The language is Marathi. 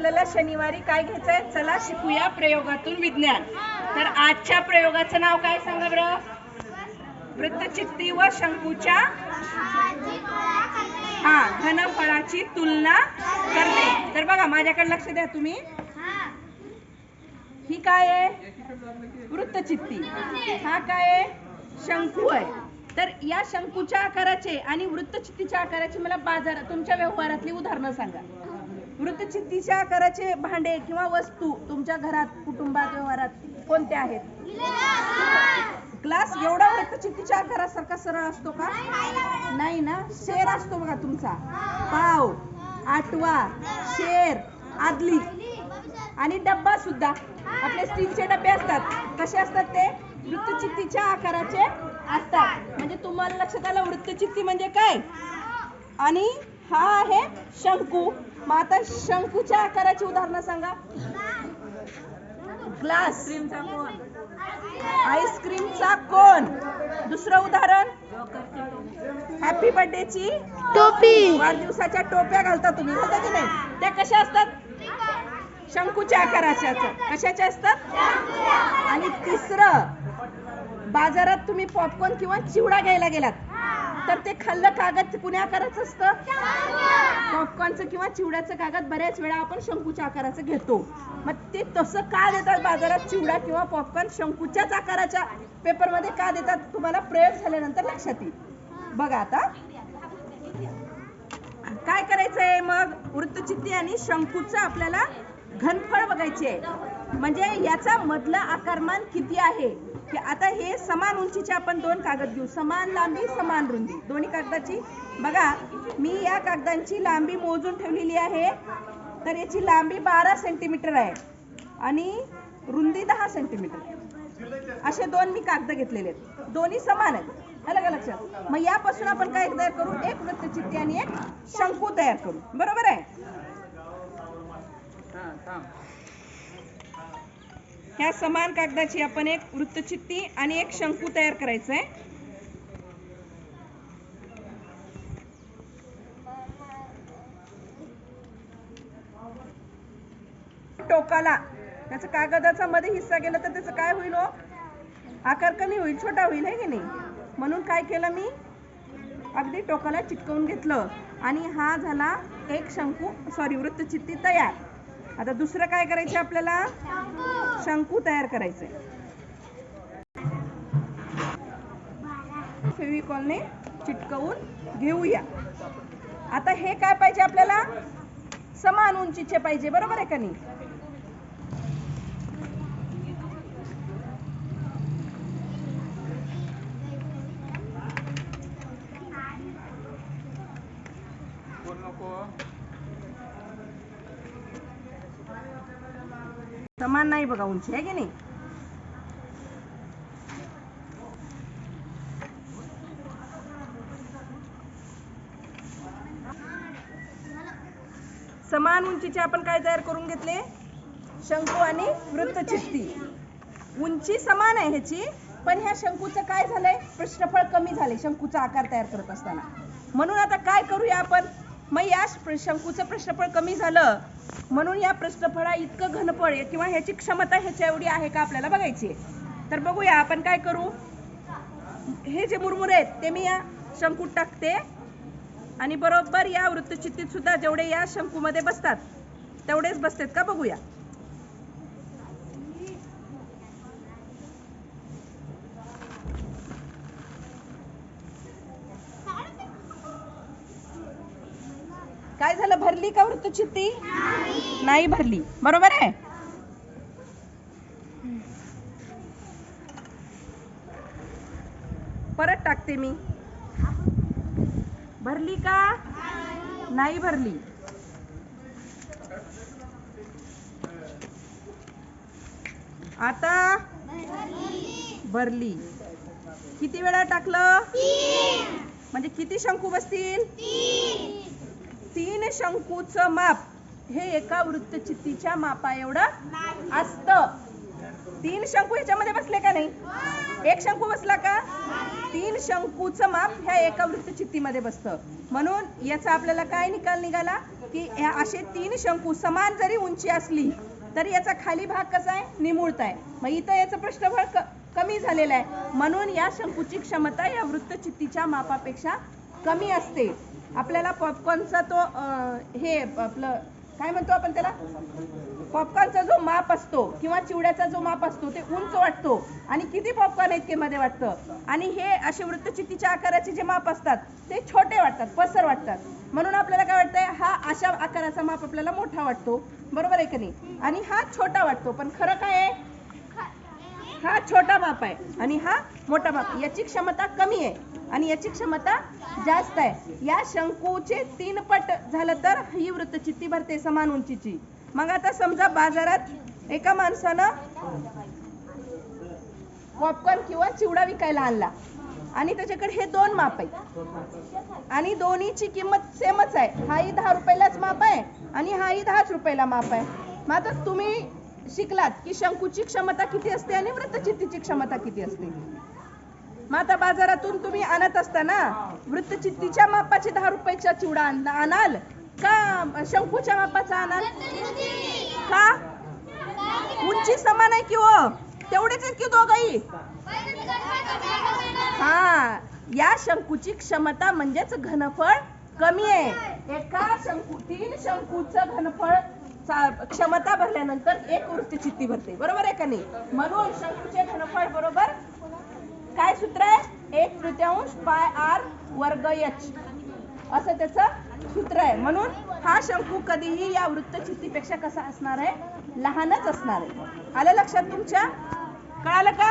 आपल्याला शनिवारी काय घ्यायचंय? चला शिकूया प्रयोगातून विज्ञान. तर आजच्या प्रयोगाचं नाव काय सांगा बरं? वृत्तचित्ती व शंकूच्या हा घनफळाची तुलना करणे. तर बघा माझ्याकडे लक्ष द्या तुम्ही. ही काय आहे? वृत्तचित्ती. हा काय आहे? शंकू आहे. तर या शंकूच्या आकाराचे आणि वृत्तचित्तीच्या आकाराचे मला बाजार तुमच्या व्यवहारातली उदाहरणं सांगा. वृत्तचित्तीच्या आकाराचे भांडे किंवा वस्तू तुमच्या घरात कुटुंबात व्यवहारात कोणत्या आहेत? ग्लास एवढा वृत्तचित्तीच्या आकारासारखा सरळ असतो का? नाही ना? शेर असतो बघा तुमचा. पाव आटवा शेर आदली. आणि डब्बा सुद्धा. आपले स्टीलचे डबे असतात. कसे असतात ते? वृत्तचित्तीच्या आकाराचे असतात. म्हणजे तुम्हाला लक्षात आलं वृत्तचित्ती म्हणजे काय? आणि हा आहे शंकू. मग आता शंकूच्या आकाराची उदाहरणं सांगा. ग्लास आईस्क्रीमचा कोन दुसरं उदाहरण? हॅपी बर्थडेची टोपी. वाढदिवसाच्या टोप्या घालता तुम्ही. घालता की नाही? त्या कशा असतात? शंकूच्या आकाराच्या असतात. कशाच्या असतात? आणि तिसरं बाजारात तुम्ही पॉपकॉर्न किंवा चिवडा घ्यायला गेलात. तर ते खाल्लं कागद पुण्याकाराच आकाराचं असतं? पॉपकॉर्नचं किंवा चिवड्याचं कागद बऱ्याच वेळा आपण शंकूच्या आकाराचं घेतो. मग ते तसं का देतात बाजारात चिवडा किंवा पॉपकॉर्न? शंकूच्याच आकाराच्या पेपरमध्ये का देतात? तुम्हाला प्रयोग झाल्यानंतर लक्षात येईल. बघा आता. काय करायचंय मग? वृत्तचित्ती आणि शंकूचं आपल्याला घनफळ बघायचे आहे. म्हणजे याचा मधला आकारमान किती आहे? की आता हे समान उंचीचे आपण दोन कागद घेऊ. समान लांबी समान रुंदी. दोन्ही कागदाची. बघा मी या कागदांची लांबी मोजून ठेवलेली आहे. तर याची लांबी बारा सेंटीमीटर आहे आणि रुंदी दहा सेंटीमीटर असे दोन मी कागद घेतलेले आहेत. दोन्ही समान आहेत. अलग का लक्षात? मग यापासून आपण काय तयार करू? एक वृत्तचित्ती आणि एक शंकू तयार करू. बरोबर आहे? ह्या समान कागदाची आपण एक वृत्तचित्ती आणि एक शंकू तयार करायचं आहे टोकाला. त्याचा कागदाचा मध्ये हिस्सा गेला तर त्याचं काय होईल हो? आकार कमी होईल छोटा होईल हे की नाही? म्हणून काय केलं मी? अगदी टोकाला चिटकवून घेतलं. आणि हा झाला एक शंकू सॉरी वृत्तचित्ती तयार. आता दुसरं काय करायचं आपल्याला? शंकू तयार करायचे. फेविकॉलने चिटकवून घेऊया. आता हे काय पाहिजे आपल्याला? समान उंचीचे पाहिजे बरोबर आहे का नाही? समान नाही बघा उंची आहे की नाही? समान उंचीचे आपण काय तयार करून घेतले? शंकू आणि वृत्तचित्ती. उंची समान आहे ह्याची पण ह्या शंकूचं काय झालंय? पृष्ठफळ कमी झाले शंकूचा आकार तयार करत असताना. म्हणून आता काय करूया आपण? मग या शंकूचं प्रश्नफळ कमी झालं. म्हणून या प्रश्नफळा इतकं घनफळ किंवा ह्याची क्षमता ह्याच्या एवढी आहे का आपल्याला बघायची तर बघूया आपण काय करू? हे जे मुरमुरे आहेत ते मी या शंकूत टाकते. आणि बरोबर या वृत्तचित्तीत सुद्धा जेवढे या शंकूमध्ये बसतात तेवढेच बसतात का? बघूया. काय झालं? भरली का वृत्तचित्ती नाही भरली. बरोबर आहे? परत टाकते मी. भरली का? नाही भरली. आता? भरली. किती वेळा टाकलं? म्हणजे किती शंकू बसतील? तीन शंकूचं माप. हे एका वृत्तचित्तीच्या मापा एवढं असतं. तीन शंकू ह्याच्यामध्ये बसले का नाही? एक शंकू बसला का? तीन शंकूचं माप ह्या एका वृत्तचित्तीमध्ये बसतं. म्हणून याचा आपल्याला काय निकाल निघाला? की ह्या असे तीन शंकू समान जरी उंची असली तरी याचा खाली भाग कसा आहे? निमुळता आहे. मग इथं याचं पृष्ठभाग कमी झालेला आहे. म्हणून या शंकूची क्षमता या वृत्तचित्तीच्या मापापेक्षा कमी असते. आपल्याला पॉपकॉर्नचा तो हे आपलं काय म्हणतो आपण त्याला? पॉपकॉर्नचा जो माप असतो किंवा चिवड्याचा जो माप असतो ते उंच वाटतो. आणि किती पॉपकॉर्न इतके मध्ये वाटतं. आणि हे असे वृत्तचित्तीच्या आकाराचे जे माप असतात ते छोटे वाटतात पसर वाटतात. म्हणून आपल्याला काय वाटतंय हा अशा आकाराचा माप आपल्याला मोठा वाटतो. बरोबर आहे का नाही? आणि हा छोटा वाटतो. पण खरं काय आहे हा छोटा माप आहे आणि हा मोठा माप याची क्षमता कमी आहे आणि याची क्षमता जास्त आहे. या शंकूचे तीन पट झालं तर ही वृत्तचित्ती भरते समान उंचीची. मग आता समजा बाजारात एका माणसानं पॉपकॉर्न किंवा चिवडा विकायला आणला. आणि त्याच्याकडे हे दोन माप आहेत. आणि दोन्हीची किंमत सेमच आहे. हाही दहा रुपयालाच माप आहे आणि हाही दहाच रुपयाला माप आहे. मात्र तुम्ही शिकलात की शंकूची क्षमता किती असते आणि वृत्तचित्तीची क्षमता किती असते? मग आता बाजारातून तुम्ही आणत असताना वृत्तचित्तीच्या मापाचे दहा रुपयाचा चिवडा आणाल? का शंकूच्या मापाचा आणाल? का? उंची समान आहे की हो? तेवढेच आहेत की दोघही? हा या शंकूची क्षमता म्हणजेच घनफळ कमी आहे. एका शंकू तीन शंकूचं घनफळ क्षमता भरल्यानंतर एक वृत्तचित्ती भरते. बरोबर आहे का नाही? म्हणून शंकूचे घनफळ बरोबर काय सूत्र आहे? एक तृतीयांश पाय आर वर्ग एच असं त्याचं सूत्र आहे. म्हणून हा शंकू कधीही या वृत्तचित्तीपेक्षा कसा असणार आहे? लहानच असणार आहे. आलं लक्षात तुमच्या? कळालं का?